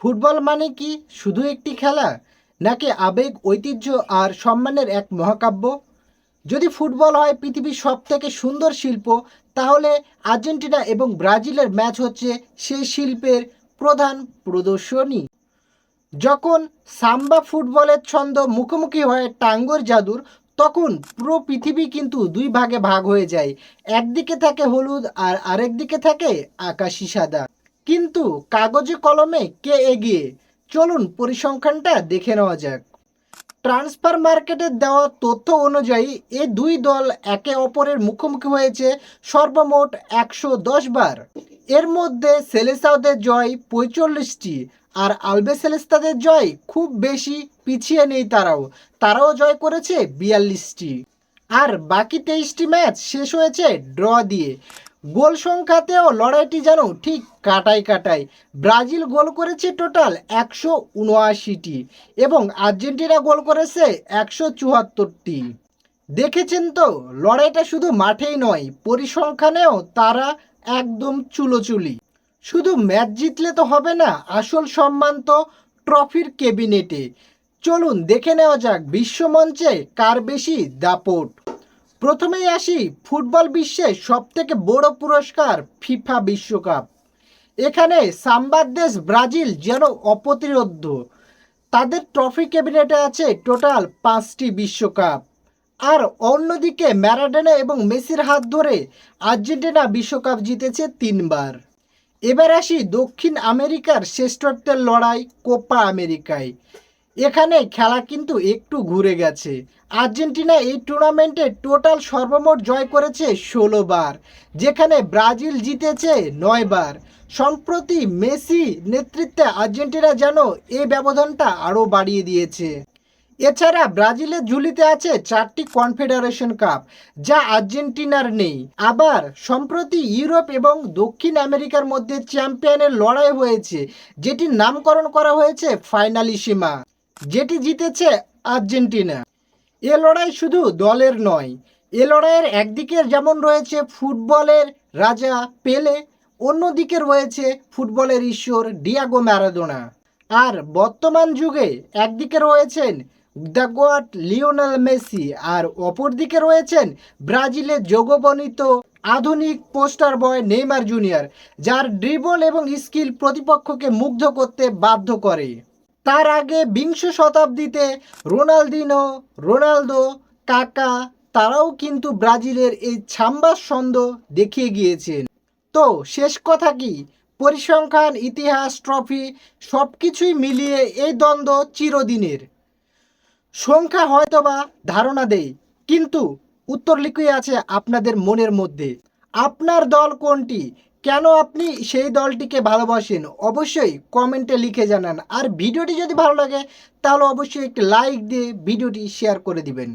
Football মানে কি শুধু একটি খেলা, নাকি আবেগ, ঐতিহ্য আর সম্মানের এক মহাকাব্য? যদি ফুটবল হয় পৃথিবীর সব থেকে সুন্দর শিল্প, তাহলে আর্জেন্টিনা এবং ব্রাজিলের ম্যাচ হচ্ছে সেই শিল্পের প্রধান প্রদর্শনী। যখন সাম্বা ফুটবলের ছন্দ মুখোমুখি হয় টাঙ্গোর জাদুর, তখন পুরো পৃথিবী কিন্তু দুই ভাগে ভাগ হয়ে যায়। একদিকে থাকে হলুদ আর আরেক দিকে থাকে আকাশি সাদা। কিন্তু কাগজে কলমে কে এগিয়ে? চলুন পরিসংখ্যানটা দেখে নেওয়া যাক। ট্রান্সফার মার্কেটের দেওয়া তথ্য অনুযায়ী এ দুই দল একে অপরের মুখোমুখি হয়েছে সর্বমোট একশো দশ বার। এর মধ্যে সেলেসাওদের জয় পঁয়তাল্লিশটি আর আলবে সেলেস্তাদের জয় খুব বেশি পিছিয়ে নেই তারাও। তারাও জয় করেছে বিয়াল্লিশটি। আর বাকি তেইশটি ম্যাচ শেষ হয়েছে ড্র দিয়ে। গোল সংখ্যাতেও লড়াইটি যেন ঠিক কাটাই কাটাই ব্রাজিল গোল করেছে টোটাল একশো উনআশিটি এবং আর্জেন্টিনা গোল করেছে একশো চুয়াত্তরটি। দেখেছেন তো, লড়াইটা শুধু মাঠেই নয়, পরিসংখ্যানেও তারা একদম চুলোচুলি। শুধু ম্যাচ জিতলে তো হবে না, আসল সম্মান তো ট্রফির কেবিনেটে চলুন দেখে নেওয়া যাক বিশ্বমঞ্চে কার বেশি দাপট। প্রথমেই আসি ফুটবল বিশ্বের সবথেকে বড় পুরস্কার ফিফা বিশ্বকাপ। এখানে সাম্বার দেশ ব্রাজিল যেন অপ্রতিরোধ্য। তাদের ট্রফি ক্যাবিনেটে আছে টোটাল পাঁচটি বিশ্বকাপ। আর অন্যদিকে ম্যারাডোনা এবং মেসির হাত ধরে আর্জেন্টিনা বিশ্বকাপ জিতেছে তিনবার। এবার আসি দক্ষিণ আমেরিকার শ্রেষ্ঠত্বের লড়াই কোপা আমেরিকায়। এখানে খেলা কিন্তু একটু ঘুরে গেছে। আর্জেন্টিনা এই টুর্নামেন্টে টোটাল সর্বমোট জয় করেছে ষোলো বার, যেখানে ব্রাজিল জিতেছে নয় বার। সম্প্রতি মেসি নেতৃত্বে আর্জেন্টিনা যেন এই ব্যবধানটা আরও বাড়িয়ে দিয়েছে। এছাড়া ব্রাজিলের ঝুলিতে আছে চারটি কনফেডারেশন কাপ, যা আর্জেন্টিনার নেই। আবার সম্প্রতি ইউরোপ এবং দক্ষিণ আমেরিকার মধ্যে চ্যাম্পিয়নের লড়াই হয়েছে, যেটির নামকরণ করা হয়েছে ফাইনালিসিমা। যেটি জিতেছে আর্জেন্টিনা। এ লড়াই শুধু দলের নয়, এ লড়াইয়ের একদিকে যেমন রয়েছে ফুটবলের রাজা পেলে, অন্যদিকে রয়েছে ফুটবলের ঈশ্বর ডিয়াগো ম্যারাডোনা। আর বর্তমান যুগে একদিকে রয়েছেন দ্য গড লিওনাল মেসি, আর অপরদিকে রয়েছেন ব্রাজিলের যোগবনিত আধুনিক পোস্টার বয় নেইমার জুনিয়র, যার ড্রিবল এবং স্কিল প্রতিপক্ষকে মুগ্ধ করতে বাধ্য করে। তার আগে বিংশ শতাব্দীতে রোনালদিনো, রোনালদো, কাকা তারাও কিন্তু ব্রাজিলের এই ছাম্বার ছন্দ দেখিয়ে গিয়েছেন। তো শেষ কথা কি? পরিসংখ্যান, ইতিহাস, ট্রফি সব কিছুই মিলিয়ে এই দ্বন্দ্ব চিরদিনের। সংখ্যা হয়তোবা ধারণা দেয় কিন্তু উত্তর লিখিয়ে আছে আপনাদের মনের মধ্যে। আপনার দল কোনটি? কেন আপনি সেই দলটিকে ভালোবাসেন? অবশ্যই কমেন্টে লিখে জানান। আর ভিডিওটি যদি ভালো লাগে, তাহলে অবশ্যই একটি লাইক দিয়ে ভিডিওটি শেয়ার করে দিবেন।